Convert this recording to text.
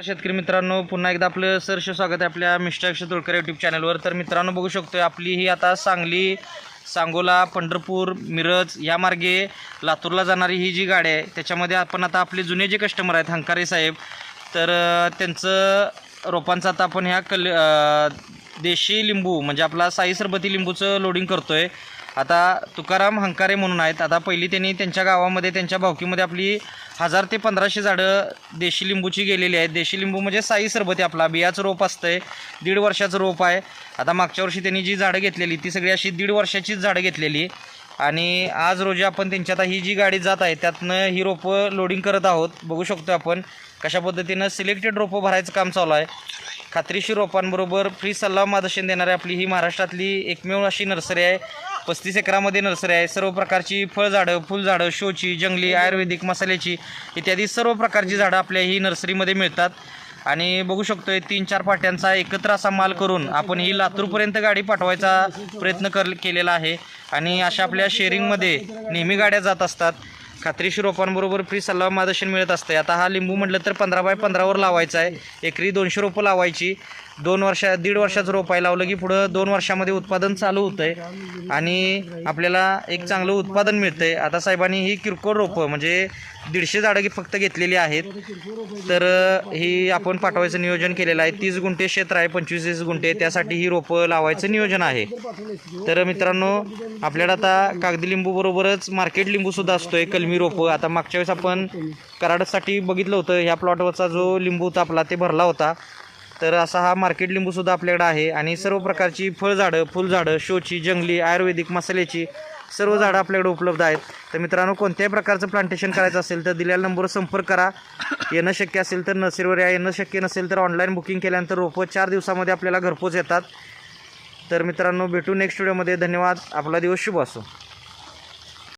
शेतकरी मित्रांनो पुन्हा एकदा आपलं सरश स्वागत आहे आपल्या मिस्टर अक्षय तुळकर यूट्यूब चॅनलवर तर मित्रांनो बघू शकतोय आपली ही आता सांगली सांगोला पंढरपूर मिरज या मार्गे लातूरला जाणारी ही जी गाडी आहे त्याच्यामध्ये आपण आता आपले जुने जे कस्टमर आहेत हंकारे साहेब तर त्यांचं रोपांचं आता आपण ह्या कल देशी लिंबू म्हणजे आपला साई सरबती लिंबूचं लोडिंग करतो आहे आता तुकाराम हंकारे म्हणून आहेत. आता पहिली त्यांनी त्यांच्या गावामध्ये त्यांच्या भावकीमध्ये आपली हजार ते पंधराशे झाडं देशी लिंबूची गेलेली आहेत. देशी लिंबू म्हणजे साई सरबती आपला. बियाचं रोप असतं आहे दीड वर्षाचं रोप आहे. आता मागच्या वर्षी त्यांनी जी झाडं घेतलेली ती सगळी अशी दीड वर्षाचीच झाडं घेतलेली. आणि आज रोजी आपण त्यांची आता ही जी गाडी जात आहे त्यातनं ही रोपं लोडिंग करत आहोत. बघू शकतो आपण कशा पद्धतीनं सिलेक्टेड रोपं भरायचं काम चालू आहे. खात्रीशीर रोपांबरोबर फ्री सल्ला मार्गदर्शन देणारी आपली ही महाराष्ट्रातली एकमेव अशी नर्सरी आहे. पस्तीस एकरामध्ये नर्सरी आहे. सर्व प्रकारची फळझाडं फुलझाडं शोची जंगली आयुर्वेदिक मसाल्याची इत्यादी सर्व प्रकारची झाडं आपल्या ही नर्सरीमध्ये मिळतात. आणि बघू शकतोय तीन चार पाट्यांचा एकत्र असा माल करून आपण ही लातूरपर्यंत गाडी पाठवायचा प्रयत्न कर केलेला आहे. आणि अशा आपल्या शेअरिंगमध्ये नेहमी गाड्या जात असतात. खात्रीशीर रोपांबरोबर फ्री सल्ला मार्गदर्शन मिळत असते आता हा लिंबू म्हटलं तर पंधरा बाय पंधरावर लावायचा आहे. एकरी दोनशे रोपं लावायची. दोन वर्षा दीड वर्षाचं रोप आहे. लावलं की पुढं दोन वर्षामध्ये उत्पादन चालू होतं आहे आणि आपल्याला एक चांगलं उत्पादन मिळतं आहे आता साहेबांनी ही किरकोळ रोपं म्हणजे दीडशे झाडं फक्त घेतलेली आहेत. तर ही आपण पाठवायचं नियोजन केलेलं आहे. तीस गुंठे क्षेत्र आहे पंचवीस तीस गुंठे. त्यासाठी ही रोपं लावायचं नियोजन आहे. तर मित्रांनो आपल्याला आता कागदी लिंबूबरोबरच मार्केट लिंबूसुद्धा असतो आहे कलमी रोपं आता मागच्या वेळेस आपण कराडसाठी बघितलं होतं ह्या प्लॉटवरचा जो लिंबू होता आपला ते भरला होता. तर असा हा मार्केट लिंबूसुद्धा आपल्याकडे आहे आणि सर्व प्रकारची फळझाडं फुलझाडं शोची जंगली आयुर्वेदिक मसाल्याची सर्व झाडं आपल्याकडे उपलब्ध आहेत. तर मित्रांनो कोणत्याही प्रकारचं प्लांटेशन करायचं असेल तर दिलेल्या नंबरवर संपर्क करा. येणं शक्य असेल तर नर्सरीवर या येणं शक्य नसेल तर ऑनलाईन बुकिंग केल्यानंतर रोपं चार दिवसामध्ये आपल्याला घरपोच येतात. तर मित्रांनो भेटू नेक्स्ट व्हिडिओमध्ये धन्यवाद. आपला दिवस शुभ असो.